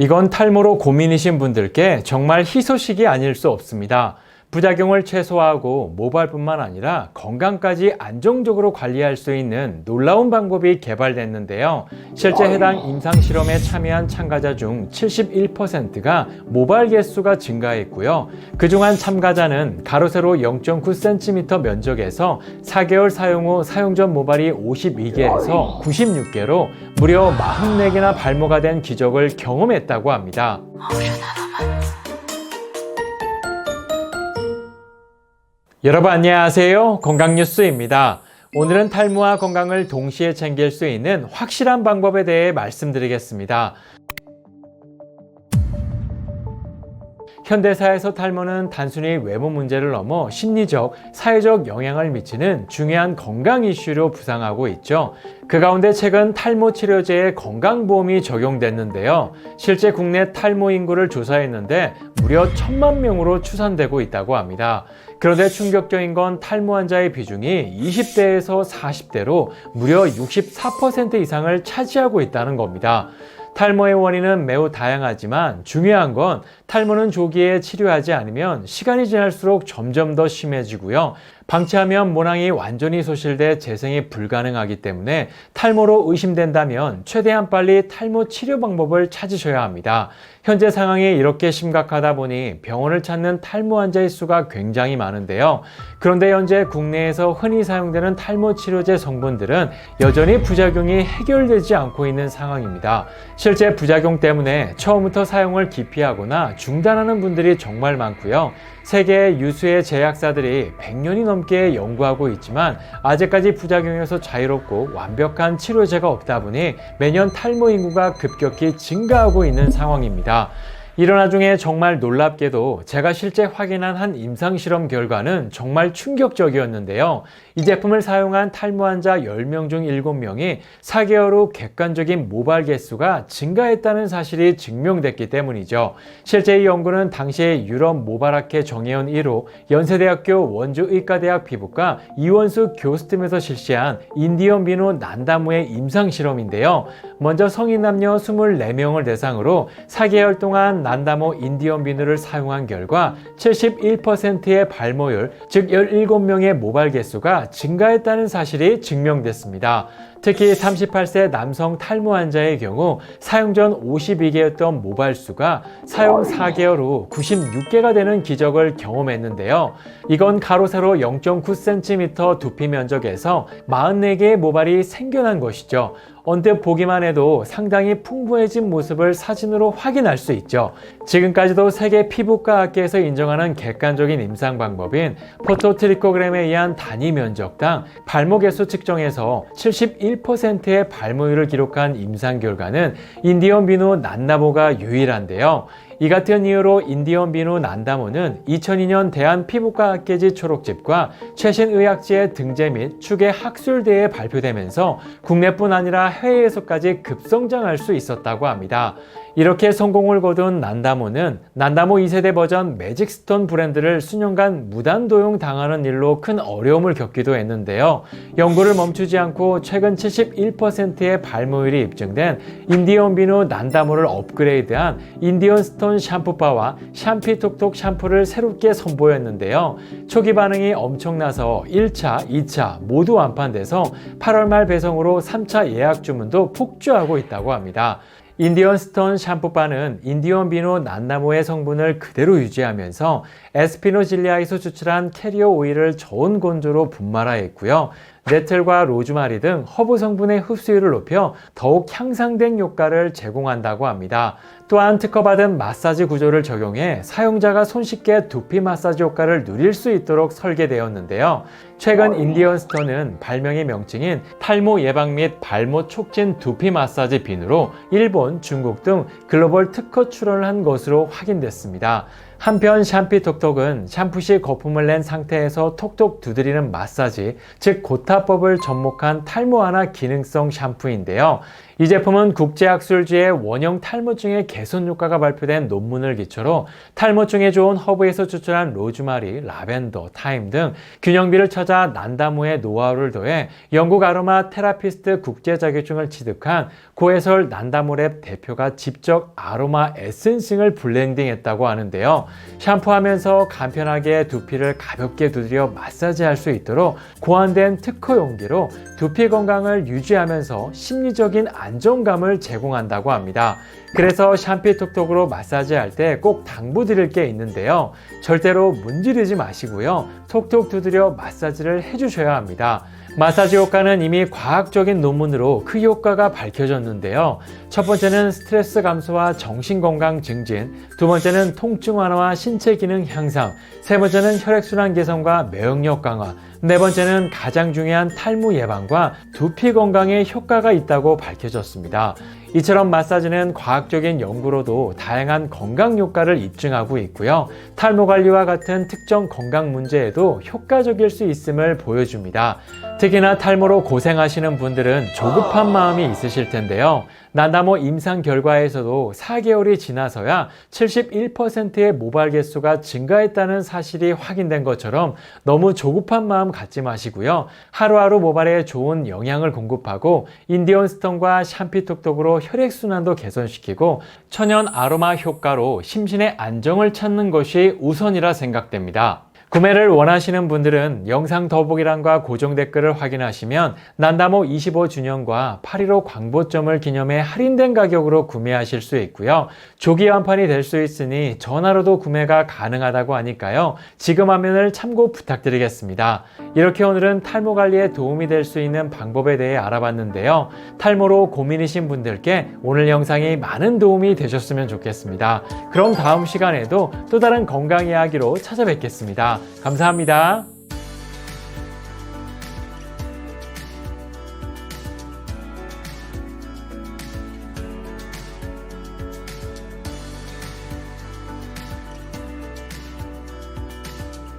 이건 탈모로 고민이신 분들께 정말 희소식이 아닐 수 없습니다. 부작용을 최소화하고 모발뿐만 아니라 건강까지 안정적으로 관리할 수 있는 놀라운 방법이 개발됐는데요. 실제 해당 임상 실험에 참여한 참가자 중 71%가 모발 개수가 증가했고요. 그중 한 참가자는 가로 세로 0.9cm 면적에서 4개월 사용 후 사용 전 모발이 52개에서 96개로 무려 44개나 발모가 된 기적을 경험했다고 합니다. 여러분 안녕하세요. 건강뉴스입니다. 오늘은 탈모와 건강을 동시에 챙길 수 있는 확실한 방법에 대해 말씀드리겠습니다. 현대사에서 탈모는 단순히 외모 문제를 넘어 심리적, 사회적 영향을 미치는 중요한 건강 이슈로 부상하고 있죠. 그 가운데 최근 탈모 치료제에 건강보험이 적용됐는데요. 실제 국내 탈모 인구를 조사했는데 무려 천만 명으로 추산되고 있다고 합니다. 그런데 충격적인 건 탈모 환자의 비중이 20대에서 40대로 무려 64% 이상을 차지하고 있다는 겁니다. 탈모의 원인은 매우 다양하지만 중요한 건 탈모는 조기에 치료하지 않으면 시간이 지날수록 점점 더 심해지고요. 방치하면 모낭이 완전히 소실돼 재생이 불가능하기 때문에 탈모로 의심된다면 최대한 빨리 탈모 치료 방법을 찾으셔야 합니다. 현재 상황이 이렇게 심각하다 보니 병원을 찾는 탈모 환자의 수가 굉장히 많은데요. 그런데 현재 국내에서 흔히 사용되는 탈모 치료제 성분들은 여전히 부작용이 해결되지 않고 있는 상황입니다. 실제 부작용 때문에 처음부터 사용을 기피하거나 중단하는 분들이 정말 많고요. 세계 유수의 제약사들이 100년이 넘게 연구하고 있지만 아직까지 부작용에서 자유롭고 완벽한 치료제가 없다 보니 매년 탈모 인구가 급격히 증가하고 있는 상황입니다. 이런 와중에 정말 놀랍게도 제가 실제 확인한 한 임상실험 결과는 정말 충격적이었는데요. 이 제품을 사용한 탈모 환자 10명 중 7명이 4개월 후 객관적인 모발 개수가 증가했다는 사실이 증명됐기 때문이죠. 실제 이 연구는 당시에 유럽 모발학회 정예원 1호 연세대학교 원주의과대학 피부과 이원수 교수팀에서 실시한 인디언 비누 난다무의 임상실험인데요. 먼저 성인 남녀 24명을 대상으로 4개월 동안 난다모 인디언 비누를 사용한 결과 71%의 발모율, 즉 17명의 모발 개수가 증가했다는 사실이 증명됐습니다. 특히 38세 남성 탈모 환자의 경우 사용 전 52개였던 모발수가 사용 4개월 후 96개가 되는 기적을 경험했는데요. 이건 가로 세로 0.9cm 두피 면적에서 44개의 모발이 생겨난 것이죠. 언뜻 보기만 해도 상당히 풍부해진 모습을 사진으로 확인할 수 있죠. 지금까지도 세계 피부과 학계에서 인정하는 객관적인 임상 방법인 포토트리코그램에 의한 단위 면적당 발모 개수 측정에서 71%의 발모율을 기록한 임상 결과는 인디언 비누 난나보가 유일한데요. 이 같은 이유로 인디언 비누 난다모는 2002년 대한 피부과 학계지 초록집과 최신 의학지의 등재 및 축의 학술대에 발표되면서 국내뿐 아니라 해외에서까지 급성장할 수 있었다고 합니다. 이렇게 성공을 거둔 난다모는 난다모 2세대 버전 매직스톤 브랜드를 수년간 무단 도용 당하는 일로 큰 어려움을 겪기도 했는데요. 연구를 멈추지 않고 최근 71%의 발모율이 입증된 인디언 비누 난다모를 업그레이드한 인디언 스톤 샴푸바와 샴피톡톡 샴푸를 새롭게 선보였는데요. 초기 반응이 엄청나서 1차, 2차 모두 완판돼서 8월 말 배송으로 3차 예약 주문도 폭주하고 있다고 합니다. 인디언 스톤 샴푸바는 인디언 비누 난나무의 성분을 그대로 유지하면서 에스피노질리아에서 추출한 캐리어 오일을 저온 건조로 분말화했고요. 네틀과 로즈마리 등 허브 성분의 흡수율을 높여 더욱 향상된 효과를 제공한다고 합니다. 또한 특허받은 마사지 구조를 적용해 사용자가 손쉽게 두피 마사지 효과를 누릴 수 있도록 설계되었는데요. 최근 인디언 스톤은 발명의 명칭인 탈모 예방 및 발모 촉진 두피 마사지 비누로 일본, 중국 등 글로벌 특허 출원을 한 것으로 확인됐습니다. 한편 샴피톡톡은 샴푸 시 거품을 낸 상태에서 톡톡 두드리는 마사지, 즉 고타법을 접목한 탈모 완화 기능성 샴푸인데요. 이 제품은 국제학술지의 원형 탈모증의 개선 효과가 발표된 논문을 기초로 탈모증에 좋은 허브에서 추출한 로즈마리, 라벤더, 타임 등 균형비를 찾아 난다모의 노하우를 더해 영국 아로마 테라피스트 국제 자격증을 취득한 고해설 난다모랩 대표가 직접 아로마 에센싱을 블렌딩했다고 하는데요. 샴푸하면서 간편하게 두피를 가볍게 두드려 마사지할 수 있도록 고안된 특허 용기로 두피 건강을 유지하면서 심리적인 안 정감을 제공한다고 합니다. 그래서 샴피톡톡으로 마사지할 때 꼭 당부드릴 게 있는데요. 절대로 문지르지 마시고요. 톡톡 두드려 마사지를 해주셔야 합니다. 마사지 효과는 이미 과학적인 논문으로 그 효과가 밝혀졌는데요. 첫 번째는 스트레스 감소와 정신 건강 증진, 두 번째는 통증 완화와 신체 기능 향상, 세 번째는 혈액순환 개선과免疫력 강화, 네 번째는 가장 중요한 탈모 예방과 두피 건강에 효과가 있다고 밝혀졌습니다. 이처럼 마사지는 과학적인 연구로도 다양한 건강 효과를 입증하고 있고요. 탈모 관리와 같은 특정 건강 문제에도 효과적일 수 있음을 보여줍니다. 특히나 탈모로 고생하시는 분들은 조급한 마음이 있으실 텐데요. 난다모 임상 결과에서도 4개월이 지나서야 71%의 모발 개수가 증가했다는 사실이 확인된 것처럼 너무 조급한 마음 갖지 마시고요. 하루하루 모발에 좋은 영양을 공급하고 인디언 스톤과 샴피톡톡으로 혈액순환도 개선시키고 천연 아로마 효과로 심신의 안정을 찾는 것이 우선이라 생각됩니다. 구매를 원하시는 분들은 영상 더보기란과 고정 댓글을 확인하시면 난다모 25주년과 8.15 광보점을 기념해 할인된 가격으로 구매하실 수 있고요. 조기 완판이 될 수 있으니 전화로도 구매가 가능하다고 하니까요. 지금 화면을 참고 부탁드리겠습니다. 이렇게 오늘은 탈모 관리에 도움이 될 수 있는 방법에 대해 알아봤는데요. 탈모로 고민이신 분들께 오늘 영상이 많은 도움이 되셨으면 좋겠습니다. 그럼 다음 시간에도 또 다른 건강 이야기로 찾아뵙겠습니다. 감사합니다.